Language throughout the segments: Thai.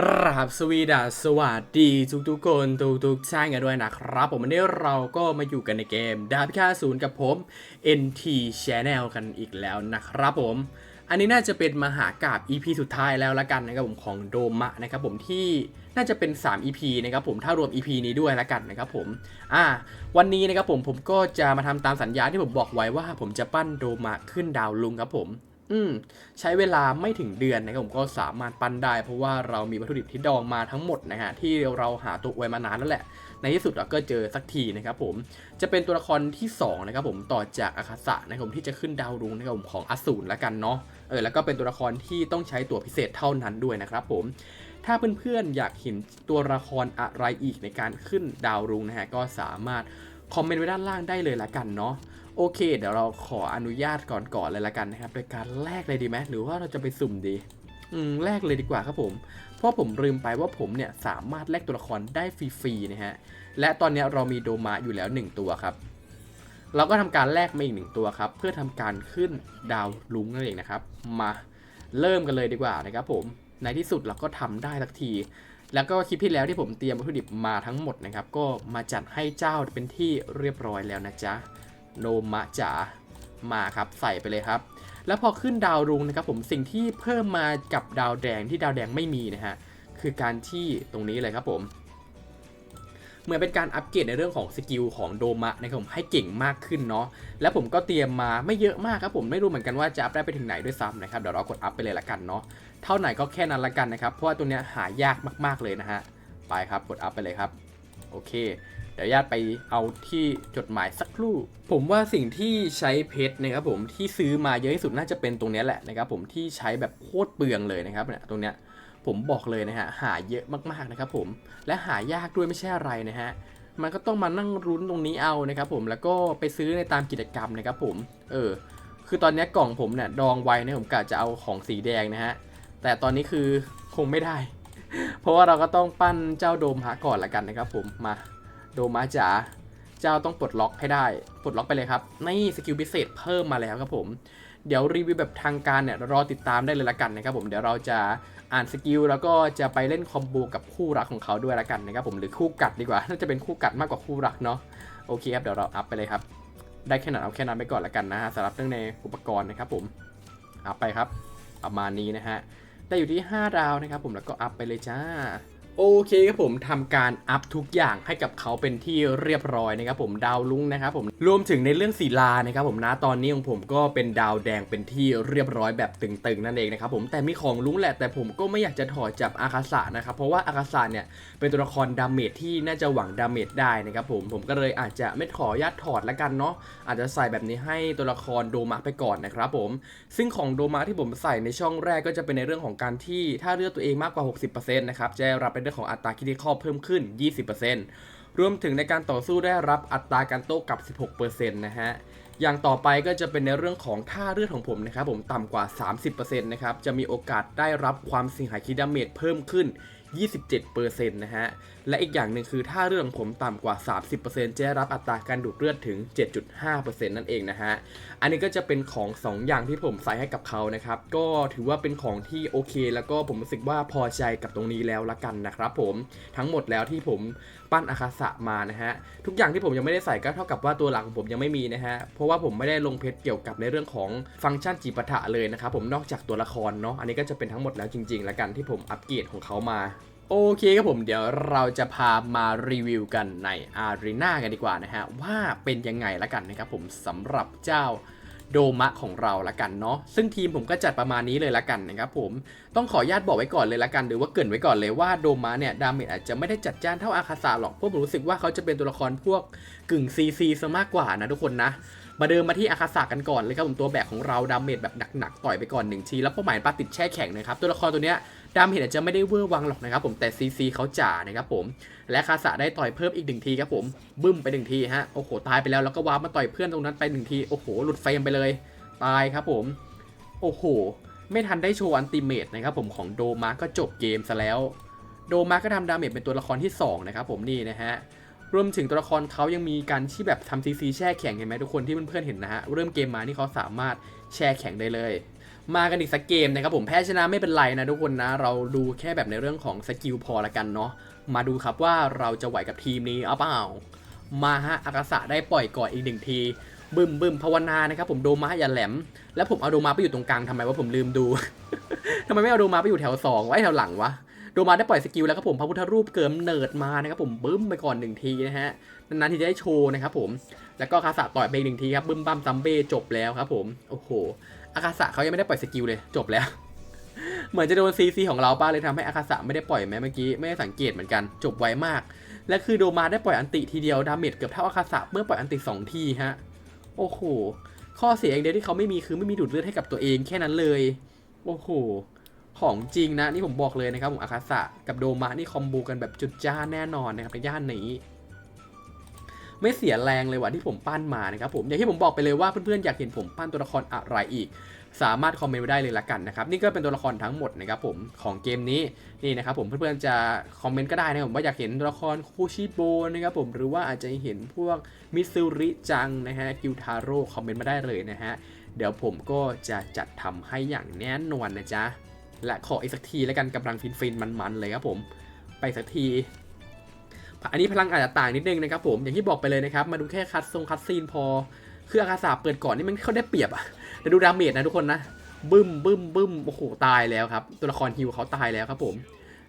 กราบสวีดัสสวัสดีทุกทุกๆคนทุกทุกๆท่านกันด้วยนะครับผมวันนี้เราก็มาอยู่กันในเกมดาบพิฆาตศูนย์กับผม NT Channel กันอีกแล้วนะครับผม อันนี้น่าจะเป็นมหากราบ EP สุดท้ายแล้วละกันนะครับผมของโดมะนะครับผมที่น่าจะเป็น 3 EP นะครับผมถ้ารวม EP นี้ด้วยละกันนะครับผมอ่าวันนี้นะครับผมผมก็จะมาทำตามสัญญาที่ผมบอกไว้ว่าผมจะปั้นโดมะขึ้นดาวลุงครับผม อืมใช้เวลาไม่ถึงเดือนนะครับผมก็สามารถปั้นได้ เพราะว่าเรามีวัตถุดิบที่ดองมาทั้งหมดนะฮะที่เราหาตัวไว้มานานแล้วแหละ ในที่สุดเราก็เจอสักทีนะครับผมจะเป็นตัวละครที่สองนะครับผมต่อจากอาคาสะนะครับผมที่จะขึ้นดาวรุ้งนะครับผมของอสูรละกันเนาะเออแล้วก็เป็นตัวละครที่ต้องใช้ตัวพิเศษเท่านั้นด้วยนะครับผมถ้าเพื่อนๆอยากเห็นตัวละครอะไรอีกในการขึ้นดาวรุ้งนะฮะก็สามารถ คอมเมนต์ไว้ด้านล่างได้เลยละกันเนาะโอเค เดี๋ยวเราขออนุญาตก่อนก่อนเลยละกันนะครับโดยการแลกเลยดีไหมหรือว่าเราจะไปสุ่มดี อืมแลกเลยดีกว่าครับผม เพราะผมลืมไปว่าผมเนี่ยสามารถแลกตัวละครได้ฟรีๆนะฮะและตอนนี้เรามีโดมาอยู่แล้ว 1 ตัวครับ เราก็ทำการแลกมาอีกหนึ่งตัวครับ เพื่อทำการขึ้นดาวลุงนั่นเองนะครับ มาเริ่มกันเลยดีกว่านะครับผมในที่สุดเราก็ทำได้สักที แล้วก็คลิปที่แล้วที่ผมเตรียมวัตถุดิบมาทั้งหมดนะครับ ก็มาจัดให้เจ้าเป็นที่เรียบร้อยแล้วนะจ๊ะโนมะจ๋ามาครับใส่ไปเลยครับ แล้วพอขึ้นดาวรุ่งนะครับผมสิ่งที่เพิ่มมากับดาวแดงที่ดาวแดงไม่มีนะฮะคือการที่ตรงนี้เลยครับผม เหมือนเป็นการอัปเกรดในเรื่องของสกิลของโดมะนะครับผมให้เก่งมากขึ้นเนาะแล้วผมก็เตรียมมาไม่เยอะมากครับผมไม่รู้เหมือนกันว่าจะอัพได้ไปถึงไหนด้วยซ้ำนะครับเดี๋ยวเรากดอัพไปเลยละกันเนาะเท่าไหนก็แค่นั้นละกันนะครับเพราะว่าตัวเนี้ยหายากมากๆเลยนะฮะไปครับกดอัพไปเลยครับโอเคเดี๋ยวญาติไปเอาที่จดหมายสักครู่ ผมว่าสิ่งที่ใช้เพชรนะครับผมที่ซื้อมาเยอะที่สุดน่าจะเป็นตรงเนี้ยแหละนะครับผมที่ใช้แบบโคตรเปลืองเลยนะครับเนี่ยตรงเนี้ย ผมบอกเลยนะฮะหาเยอะมากๆนะครับผมและหายากด้วยไม่ใช่อะไรนะฮะมันก็ต้องมานั่งรุ้นตรงนี้เอานะครับผมแล้วก็ไปซื้อในตามกิจกรรมนะครับผมเออคือตอนนี้กล่องผมเนี่ยดองไว้นะผมกะจะเอาของสีแดงนะฮะแต่ตอนนี้คือคงไม่ได้ เพราะว่าเราก็ต้องปั้นเจ้าโดมหาก่อนละกันนะครับผมมาโดมาจ๋าเจ้าต้องปลดล็อกให้ได้ ปลดล็อกไปเลยครับนี่สกิลพิเศษเพิ่มมาแล้วครับผม เดี๋ยวรีวิวแบบทางการเนี่ยรอติดตามได้เลยละกันนะครับผมเดี๋ยวเราจะอ่านสกิลแล้วก็จะไปเล่นคอมโบกับคู่รักของเขาด้วยละกันนะครับผมหรือคู่กัดดีกว่าน่าจะเป็นคู่กัดมากกว่าคู่รักเนาะโอเคครับเดี๋ยวเราอัพไปเลยครับ ได้แค่ไหนเอาแค่นั้นไปก่อนละกันนะฮะสำหรับเรื่องในอุปกรณ์นะครับผมอัพไปครับประมาณนี้นะฮะได้อยู่ที่ 5 ดาวนะครับผมแล้วก็อัพไปเลยจ้า โอเคครับผมทำการอัพทุกอย่างให้กับเขาเป็นที่เรียบร้อยนะครับผมดาวลุ้งนะครับผมรวมถึงในเรื่องศิลานะครับผมนะตอนนี้ของผมก็เป็นดาวแดงเป็นที่เรียบร้อยแบบตึงๆนั่นเองนะครับผมแต่มีของลุ้งแหละแต่ผมก็ไม่อยากจะถอดจากอาคาสะนะครับเพราะว่าอาคาสะเนี่ยเป็นตัวละครดาเมจที่น่าจะหวังดาเมจได้นะครับผมผมก็เลยอาจจะไม่ขอญาตถอดละกันเนาะอาจจะใส่แบบนี้ให้ตัวละครโดมะไปก่อนนะครับผมซึ่งของโดมาที่ผมใส่ในช่องแรกก็จะเป็นในเรื่องของการที่ถ้าเลือดตัวเองมากกว่า 60%นะครับจะรับเป็นเรื่องของอัตราคิดข้อเพิ่มขึ้น 20%รวมถึงในการต่อสู้ได้รับอัตราการโต้กลับ 16%นะฮะอย่างต่อไปก็จะเป็นในเรื่องของท่าเลือดของผมนะครับผมต่ำกว่า 30%นะครับจะมีโอกาสได้รับความเสียหายคิดดาเมจเพิ่มขึ้น 27%นะฮะและอีกอย่างหนึ่งคือถ้าเลือดของผมต่ำกว่า 30%จะได้รับอัตราการดูดเลือดถึง 7.5%นั่นเองนะฮะ อันนี้ก็จะเป็นของ 2 อย่างที่ผมใส่ให้กับเขานะครับ ก็ถือว่าเป็นของที่โอเค แล้วก็ผมรู้สึกว่าพอใจกับตรงนี้แล้วละกันนะครับผมทั้งหมดแล้วที่ผมปั้นอาคาสะมานะฮะทุกอย่างที่ผมยังไม่ได้ใส่ก็เท่ากับว่าตัวหลังของผมยังไม่มีนะฮะเพราะว่าผมไม่ได้ลงเพชรเกี่ยวกับในเรื่องของฟังก์ชันจีปะทะเลยนะครับผมนอกจากตัวละครเนาะอันนี้ก็จะเป็นทั้งหมดแล้วจริงๆละกันที่ผมอัปเกรดของเขามาโอเคครับผมเดี๋ยวเราจะพามารีวิวกันในอารีนากันดีกว่านะฮะ ว่าเป็นยังไงละกันนะครับผมสำหรับเจ้า โดมะของเราละกันเนาะซึ่งทีมผมก็จัดประมาณนี้เลยละกันนะครับผมต้องขออนุญาตบอกไว้ก่อนเลยละกันหรือว่าเกินไว้ก่อนเลยว่าโดมะเนี่ยดาเมจอาจจะไม่ได้จัดจ้านเท่าอาคาซาหรอกเพราะผมรู้สึกว่าเขาจะเป็นตัวละครพวกกึ่งซีซีซะมากกว่านะทุกคนนะมาเดินมาที่อาคาสากันก่อนเลยครับผมตัวแบกของเราดาเมจแบบหนักๆต่อยไปก่อนหนึ่งทีแล้วเป้าหมายปาติดแช่แข็งนะครับตัวละครตัวเนี้ย ดามเมจอาจจะไม่ได้เวอร์วังหรอกนะครับผมแต่ซีซีเขาจ่านะครับผม และคาสะได้ต่อยเพิ่มอีกหนึ่งทีครับผมบึ้มไปหนึ่งทีฮะโอ้โหตายไปแล้วแล้วก็วาร์ปมาต่อยเพื่อนตรงนั้นไปหนึ่งทีโอ้โหหลุดเฟรมไปเลย ตายครับผมโอ้โหไม่ทันได้โชว์อันติเมตนะครับผมของโดมาก็จบเกมซะแล้ว โดมาก็ทำดาเมจเป็นตัวละครที่สองนะครับผมนี่นะฮะรวมถึงตัวละครเขายังมีการที่แบบทำซีซีแช่แข็งเห็นไหมทุกคนที่เพื่อนๆเห็นนะฮะเริ่มเกมมานี่เขาสามารถแช่แข็งได้เลย มากันอีกสักเกมนะครับผมแพ้ชนะไม่เป็นไรนะทุกคนนะ เราดูแค่แบบในเรื่องของสกิลพอละกันเนาะมาดูครับว่าเราจะไหวกับทีมนี้เอาเปล่ามาฮะอากาศะได้ปล่อยก่อนอีกหนึ่งทีบึมบึมภาวนานะครับผมโดมาอย่าแหลม แล้วผมเอาโดมาไปอยู่ตรงกลางทำไมว่าผมลืมดูทำไมไม่เอาโดมาไปอยู่แถวสองไว้แถวหลังวะโดมาได้ปล่อยสกิลแล้วครับผมพระพุทธรูปเกิมเนิร์ดมานะครับผมบึ้มไปก่อนหนึ่งทีนะฮะนานๆที่จะได้โชว์นะครับผมแล้วก็คาสะต่อยไปหนึ่งทีครับบึ้มบั้มซัมเบ้จบแล้วครับผมโอ้โห อากาศะเขายังไม่ได้ปล่อยสกิลเลย จบแล้ว เหมือนจะโดนซีซีของเราป้าเลยทำให้อากาศะไม่ได้ปล่อยแม้เมื่อกี้ไม่ได้สังเกตเหมือนกัน จบไวมาก และคือโดมาได้ปล่อยอันติทีเดียวดาเมจเกือบเท่าอาคาสะเมื่อปล่อยอันติสองทีฮะโอ้โหข้อเสียอย่างเดียวที่เขาไม่มีคือไม่มีดูดเลือดให้กับตัวเองแค่นั้นเลย โอ้โหของจริงนะนี่ผมบอกเลยนะครับผมอาคาสะกับโดมานี่คอมโบกันแบบจุดจ้าแน่นอนนะครับในย่านนี้ ไม่เสียแรงเลยว่ะที่ผมปั้นมานะครับผมอย่างที่ผมบอกไปเลยว่าเพื่อนๆอยากเห็นผมปั้นตัวละครอะไรอีก สามารถคอมเมนต์ไว้ได้เลยละกันนะครับนี่ก็เป็นตัวละครทั้งหมดนะครับผมของเกมนี้นี่นะครับผมเพื่อนๆจะคอมเมนต์ก็ได้นะครับผมว่าอยากเห็นตัวละครคูชิโบนะครับผมหรือว่าอาจจะเห็นพวกมิซูริจังนะฮะกิวทาโร่คอมเมนต์มาได้เลยนะฮะเดี๋ยวผมก็จะจัดทำให้อย่างแน่นอนนะจ๊ะและขออีกสักทีแล้วกันกำลังฟินๆมันๆเลยครับผม ไปสักที อันนี้พลังอาจจะต่างนิดนึงนะครับผมอย่างที่บอกไปเลยนะครับมาดูแค่คัดทรงคัดซีนพอคืออาคาสาเปิดก่อนนี่มันเขาได้เปรียบอะแต่ดูดาเมจนะทุกคนนะบึ้มบึ้มบึ้มโอ้โหตายแล้วครับตัวละครฮิวเขาตายแล้วครับผม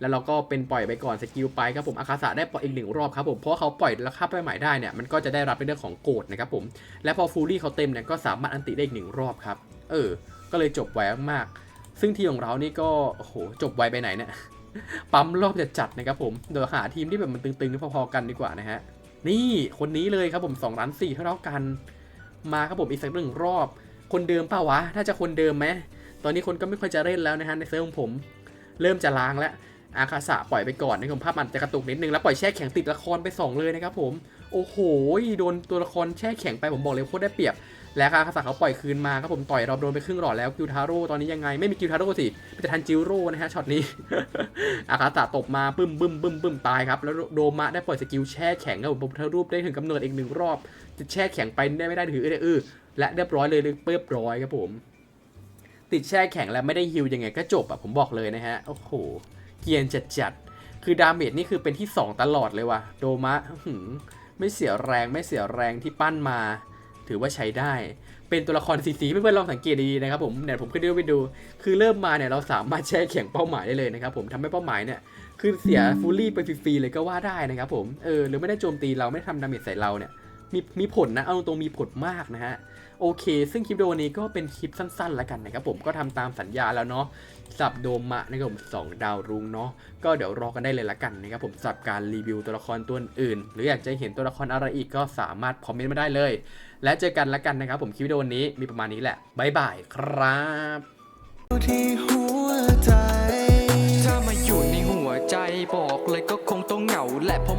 แล้วเราก็เป็นปล่อยไปก่อนสกิลไปครับผมอาคาสะได้ปล่อยอีกหนึ่งรอบครับผมเพราะเขาปล่อยแล้วค่าไปใหม่ได้เนี่ยมันก็จะได้รับในเรื่องของโกดนะครับผมและพอฟูลี่เขาเต็มเนี่ยก็สามารถอันติได้อีกหนึ่งรอบครับเออ ก็เลยจบไวมากๆซึ่งทีของเรานี่ก็โอ้โหจบไวไปไหนเนี่ย ปั๊มรอบจะจัดนะครับผมเดี๋ยวหาทีมที่แบบมันตึงๆพอๆกันดีกว่านะฮะนี่คนนี้เลยครับผม2ล้าน4เท่าๆกันมาครับผมอีกสักหนึ่งรอบ คนเดิมป่าวะถ้าจะคนเดิมไหมตอนนี้คนก็ไม่ค่อยจะเล่นแล้วนะฮะในเซิร์ฟของผม เริ่มจะล้างแล้วอาคาสะปล่อยไปก่อนนะครับภาพมันจะกระตุกนิดนึงแล้วปล่อยแช่แข็งติดละครไป 2 เลยนะครับผม โอ้โห โดนตัวละครแช่แข็งไปผมบอกเลยโคตรได้เปรียบ แล้วอาคาสะเขาปล่อยคืนมาครับผมต่อยเราโดนไปครึ่งหลอดแล้วกิวทาโร่ตอนนี้ยังไงไม่มีกิวทาโร่สิมีแต่ทันจิโร่นะฮะช็อตนี้อาคาสะตบมาบึ้มบึ้มบึ้มบึ้มตายครับแล้วโดมะได้ปล่อยสกิลแช่แข็งครับผมพุทธรูปได้ถึงกำเนิดอีกหนึ่งรอบจะแช่แข็งไปได้ไม่ได้ถือเออเออและเรียบร้อยเลยเรียบร้อยครับผม ติดแช่แข็งแล้วไม่ได้ฮิวยังไงก็จบอะผมบอกเลยนะฮะโอ้โหเกียนจัดจัดคือดาเมจนี่คือเป็นที่ 2 ตลอดเลยว่ะโดมะอื้อหือไม่เสียแรงไม่เสียแรงที่ปั้นมา ถือว่าใช้ได้ เป็นตัวละครสีสีเพื่อนๆลองสังเกตดีนะครับผมเนี่ยผมขึ้นดูไปดู คือเริ่มมาเนี่ยเราสามารถแช่แข็งเป้าหมายได้เลยนะครับผมทำให้เป้าหมายเนี่ยคือเสียฟูลลี่ไปฟรีๆเลยก็ว่าได้นะครับผมเออหรือไม่ได้โจมตีเราไม่ทำดาเมจใส่เราเนี่ยมีมีผลนะเอาตรงมีผลมากนะฮะ โอเค ซึ่งคลิปวิดีโอนี้ก็เป็นคลิปสั้นๆแล้วกันนะครับผมก็ทำตามสัญญาแล้วเนาะสับโดมะนะครับผมสองดาวรุ่งเนาะก็เดี๋ยวรอกันได้เลยละกันนะครับผมสับการรีวิวตัวละครตัวอื่น หรืออยากจะเห็นตัวละครอะไรอีกก็สามารถคอมเมนต์มาได้เลย และเจอกันละกันนะครับผมคลิปวิดีโอนี้มีประมาณนี้แหละบ๊ายบายครับที่หัวใจถ้ามาอยู่ในหัวใจบอกเลยก็คงต้องเหงาแหละเพราะ